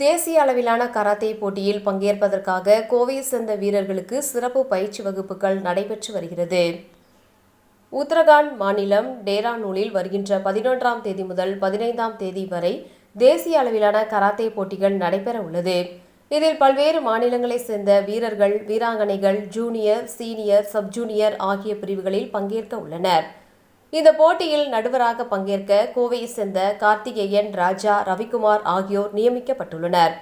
தேசிய அளவிலான கராத்தே போட்டியில் பங்கேற்பதற்காக கோவையை சேர்ந்த வீரர்களுக்கு சிறப்பு பயிற்சி வகுப்புகள் நடைபெற்று வருகிறது. உத்தரகாண்ட் மாநிலம் டேரானூலில் வருகின்ற பதினொன்றாம் தேதி முதல் பதினைந்தாம் தேதி வரை தேசிய அளவிலான கராத்தே போட்டிகள் நடைபெற உள்ளது. இதில் பல்வேறு மாநிலங்களைச் சேர்ந்த வீரர்கள் வீராங்கனைகள் ஜூனியர் சீனியர் சப்ஜூனியர் ஆகிய பிரிவுகளில் பங்கேற்க உள்ளனர். இந்த போட்டியில் நடுவராக பங்கேற்க கோவையை சேர்ந்த கார்த்திகேயன் ராஜா ரவிக்குமார் ஆகியோர் நியமிக்கப்பட்டுள்ளனர்.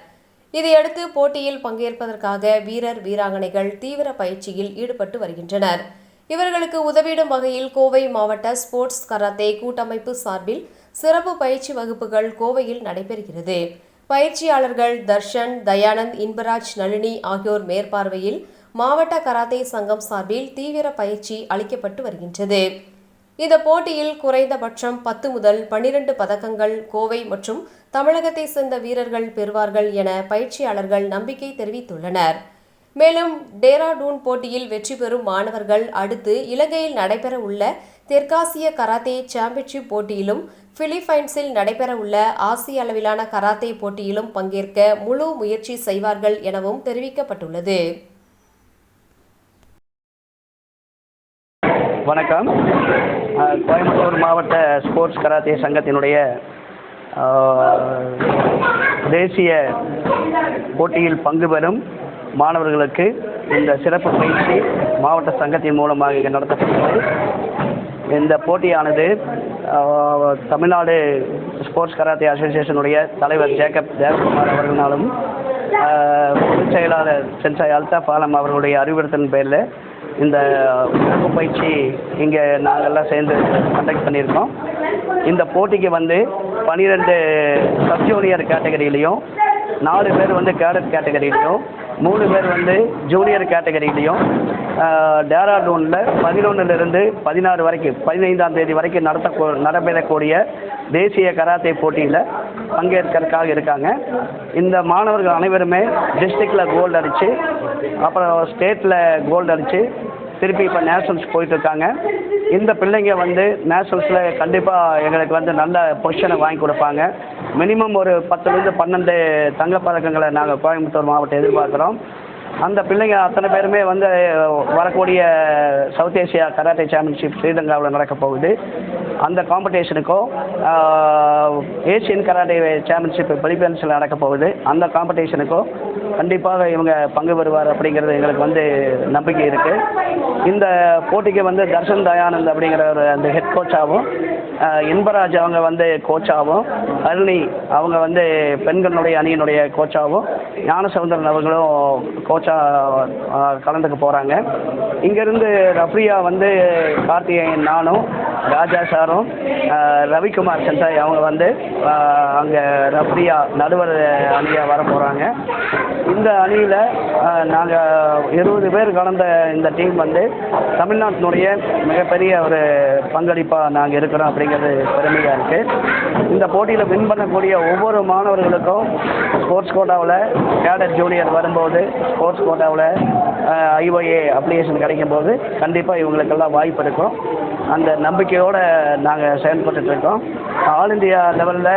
இதையடுத்து போட்டியில் பங்கேற்பதற்காக வீரர் வீராங்கனைகள் தீவிர பயிற்சியில் ஈடுபட்டு வருகின்றனர். இவர்களுக்கு உதவிடும் வகையில் கோவை மாவட்ட ஸ்போர்ட்ஸ் கராத்தே கூட்டமைப்பு சார்பில் சிறப்பு பயிற்சி வகுப்புகள் கோவையில் நடைபெறுகிறது. பயிற்சியாளர்கள் தர்ஷன் தயானந்த் இன்பராஜ் நளினி ஆகியோர் மேற்பார்வையில் மாவட்ட கராத்தே சங்கம் சார்பில் தீவிர பயிற்சி அளிக்கப்பட்டு வருகின்றது. இந்த போட்டியில் குறைந்தபட்சம் பத்து முதல் பனிரெண்டு பதக்கங்கள் கோவை மற்றும் தமிழகத்தை சேர்ந்த வீரர்கள் பெறுவார்கள் என பயிற்சியாளர்கள் நம்பிக்கை தெரிவித்துள்ளனர். மேலும் டேராடூன் போட்டியில் வெற்றி பெறும் மாணவர்கள் அடுத்து இலங்கையில் நடைபெற உள்ள தெற்காசிய கராத்தே சாம்பியன்ஷிப் போட்டியிலும் பிலிப்பைன்ஸில் நடைபெற உள்ள ஆசிய அளவிலான கராத்தே போட்டியிலும் பங்கேற்க முழு முயற்சி செய்வார்கள் எனவும் தெரிவிக்கப்பட்டுள்ளது. வணக்கம். கோயம்புத்தூர் மாவட்ட ஸ்போர்ட்ஸ் கராத்தே சங்கத்தினுடைய தேசிய போட்டியில் பங்கு பெறும் மாணவர்களுக்கு இந்த சிறப்பு பயிற்சி மாவட்ட சங்கத்தின் மூலமாக இங்கே நடத்தப்படுகிறது இந்த போட்டியானது தமிழ்நாடு ஸ்போர்ட்ஸ் கராத்தே அசோசியேஷனுடைய தலைவர் ஜேக்கப் தேவகுமார் அவர்களாலும் பொதுச் செயலாளர் சென்சாய் அல்தாஃப் ஆலம் அவர்களுடைய அறிவுறுத்தலின் பேரில் இந்த சிறப்பு பயிற்சி இங்கே நாங்கள்லாம் சேர்ந்து கண்டக்ட் பண்ணியிருக்கோம். இந்த போட்டிக்கு வந்து பன்னிரெண்டு சப் ஜூனியர் கேட்டகரியிலையும் நாலு பேர் வந்து கேடட் கேட்டகரியிலையும் மூணு பேர் வந்து ஜூனியர் கேட்டகரியிலையும் டேராடூனில் பதினொன்றுலேருந்து பதினாறு வரைக்கும் பதினைந்தாம் தேதி வரைக்கும் நடத்த நடைபெறக்கூடிய தேசிய கராத்தே போட்டியில் பங்கேற்கிறதுக்காக இருக்காங்க. இந்த மாணவர்கள் அனைவருமே டிஸ்ட்ரிக்டில் கோல்டு அடித்து அப்புறம் ஸ்டேட்டில் கோல்டு அடித்து திருப்பி இப்போ நேஷனல்ஸ் போயிட்டுருக்காங்க. இந்த பிள்ளைங்க வந்து நேஷனல்ஸில் கண்டிப்பாக எங்களுக்கு வந்து நல்ல பொசிஷனை வாங்கி கொடுப்பாங்க. மினிமம் ஒரு பத்துலேருந்து பன்னெண்டு தங்கப்பதக்கங்களை நாங்கள் கோயம்புத்தூர் மாவட்டம் எதிர்பார்க்குறோம். அந்த பிள்ளைங்க அத்தனை பேருமே வந்து வரக்கூடிய சவுத் ஏசியா கராட்டே சாம்பியன்ஷிப் ஸ்ரீலங்காவில் நடக்க போகுது. அந்த காம்படிஷனுக்கும் ஏசியன் கராட்டே சாம்பியன்ஷிப் பிலிப்பைன்ஸில் நடக்க போகுது. அந்த காம்படிஷனுக்கும் கண்டிப்பாக இவங்க பங்கு பெறுவார் அப்படிங்கிறது எங்களுக்கு வந்து நம்பிக்கை இருக்குது இந்த போட்டிக்கு வந்து தர்ஷன் தயானந்த் அப்படிங்கிற ஒரு அந்த ஹெட் கோச்சாகவும் இன்பராஜ் அவங்க வந்து கோச்சாகவும் அருணி அவங்க வந்து பெண்களுடைய அணியினுடைய கோச்சாகவும் ஞானசவுந்தரன் அவர்களும் கோச்சாக கலந்துக்க போகிறாங்க இங்கேருந்து ரஃப்ரியா வந்து கார்த்திகேயன் நானும் ராஜா சாரும் ரவிக்குமார் சந்தாய் அவங்க வந்து அங்கே ரஃப்ரியா நடுவர் அணியாக வர போகிறாங்க இந்த அணியில் நாங்கள் இருபது பேர் கலந்த இந்த டீம் வந்து தமிழ்நாட்டினுடைய மிகப்பெரிய ஒரு பங்களிப்பாக நாங்கள் இருக்கிறோம் அப்படிங்கிறது பெருமையாக இருக்குது இந்த போட்டியில் வின் பண்ணக்கூடிய ஒவ்வொரு மாணவர்களுக்கும் ஸ்போர்ட்ஸ் கோட்டாவில் கேடட் ஜூனியர் வரும்போது ஸ்போர்ட்ஸ் கோட்டாவில் ஐஓஏ அப்ளிகேஷன் கிடைக்கும்போது கண்டிப்பாக இவங்களுக்கெல்லாம் வாய்ப்பு இருக்கும். அந்த நம்பிக்கையோடு நாங்கள் செயல்பட்டுருக்கோம் ஆல் இந்தியா லெவலில்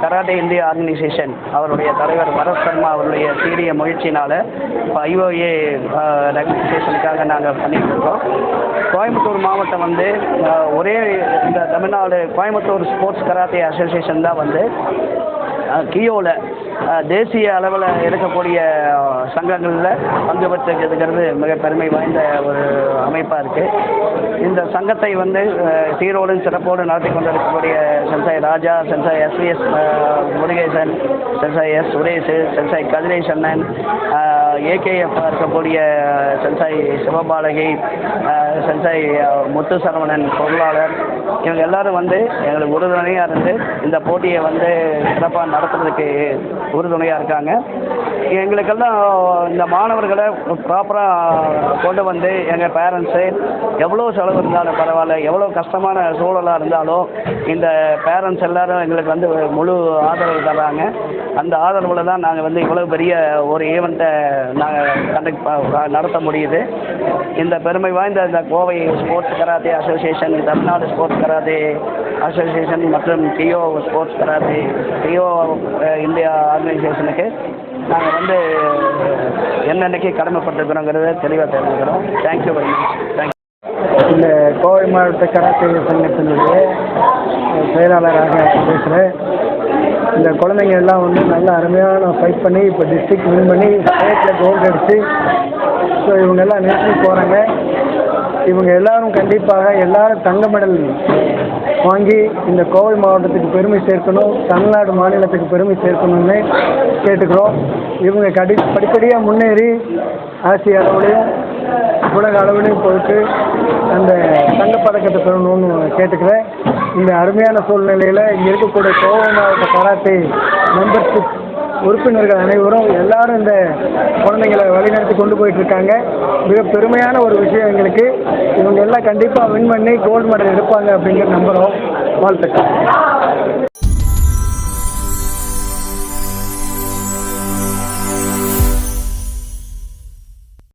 கராட்டே இந்தியா ஆர்கனைசேஷன் அவருடைய தலைவர் பரத் சர்மா அவருடைய சீரிய முயற்சினால் இப்போ ஐஓஏ ரெகனைசேஷனுக்காக நாங்கள் பண்ணிட்டு இருக்கோம். கோயம்புத்தூர் மாவட்டம் வந்து ஒரே இந்த Tamil Nadu Coimbatore sports karate association தான் வந்து கியோவில் தேசிய அளவில் எடுக்கக்கூடிய சங்கங்களில் பங்கு பெற்றுக்கிறதுங்கிறது மிக பெருமை வாய்ந்த ஒரு அமைப்பாக இருக்குது இந்த சங்கத்தை வந்து அஹ், சீரோடும் சிறப்போடு நடத்தி கொண்டிருக்கக்கூடிய sensei Raja sensei SVS Murugesan sensei S Suresh sensei Kathiresh அண்ணன் ஏகேஎஃப் இருக்கக்கூடிய சென்சாய் சிவபாலகி சென்சாய் முத்து சரவணன் பொருளாளர் இவங்க எல்லாரும் வந்து எங்களுக்கு உறுதுணையாக இருந்து இந்த போட்டியை வந்து சிறப்பாக நடத்துறதுக்கு உறுதுணையாக இருக்காங்க. எங்களுக்கெல்லாம் இந்த மாணவர்களை ப்ராப்பராக கொண்டு வந்து எங்கள் பேரண்ட்ஸு எவ்வளோ செலவு இருந்தாலும் பரவாயில்ல எவ்வளோ கஷ்டமான சூழலாக இருந்தாலும் இந்த பேரண்ட்ஸ் எல்லாரும் எங்களுக்கு வந்து முழு ஆதரவு தர்றாங்க. அந்த ஆதரவில் தான் நாங்கள் வந்து இவ்வளோ பெரிய ஒரு ஈவெண்ட்டை நாங்கள் கண்டக்ட் நடத்த முடியுது. இந்த பெருமை வாய்ந்த இந்த Kovai sports karate association Tamil Nadu sports karate association மற்றும் do sports karate do India ஆர்கனைசேஷனுக்கு நாங்கள் வந்து என்னென்னைக்கு கடமைப்பட்டிருக்கிறோங்கிறத தெளிவாக தெரிஞ்சுக்கிறோம். தேங்க்யூ வெரி மச் தேங்க்யூ இந்த கோவை மாவட்ட கராத்தே சங்கத்தினுடைய செயலாளராக பேசுகிறேன் இந்த குழந்தைங்க எல்லாம் வந்து நல்லா அருமையான ஃபைட் பண்ணி இப்போ டிஸ்ட்ரிக்ட் வின் பண்ணி ஸ்டேட்டில் கோல்டு அடிச்சு ஸோ இவங்க எல்லாம் நேஷனல் போகிறாங்க இவங்க எல்லாரும் கண்டிப்பாக எல்லாரும் தங்க மெடல் வாங்கி இந்த கோவை மாவட்டத்துக்கு பெருமை சேர்க்கணும் தமிழ்நாடு மாநிலத்துக்கு பெருமை சேர்க்கணும்னு கேட்டுக்கிறோம். இவங்க கடி படிப்படியாக முன்னேறி ஆசிய அளவுலையும் உலக அளவுலையும் போயிட்டு அந்த தங்கப்பதக்கத்தை பெறணும்னு கேட்டுக்கிறேன். இந்த அருமையான சூழ்நிலையில் இங்கே இருக்கக்கூடிய கோவை மாவட்ட கராத்தே மெம்பர்ஷிப் உறுப்பினர்கள் அனைவரும் எல்லாரும் இந்த குழந்தைங்களை வழிநடத்தி கொண்டு போயிட்டு இருக்காங்க மிக பெருமையான ஒரு விஷயம் எங்களுக்கு. இவங்க எல்லாம் கண்டிப்பாக வின் பண்ணி கோல்டு மெடல் எடுப்பாங்க அப்படிங்கிற நம்புகிறோம் வாழ்த்துக்கள்.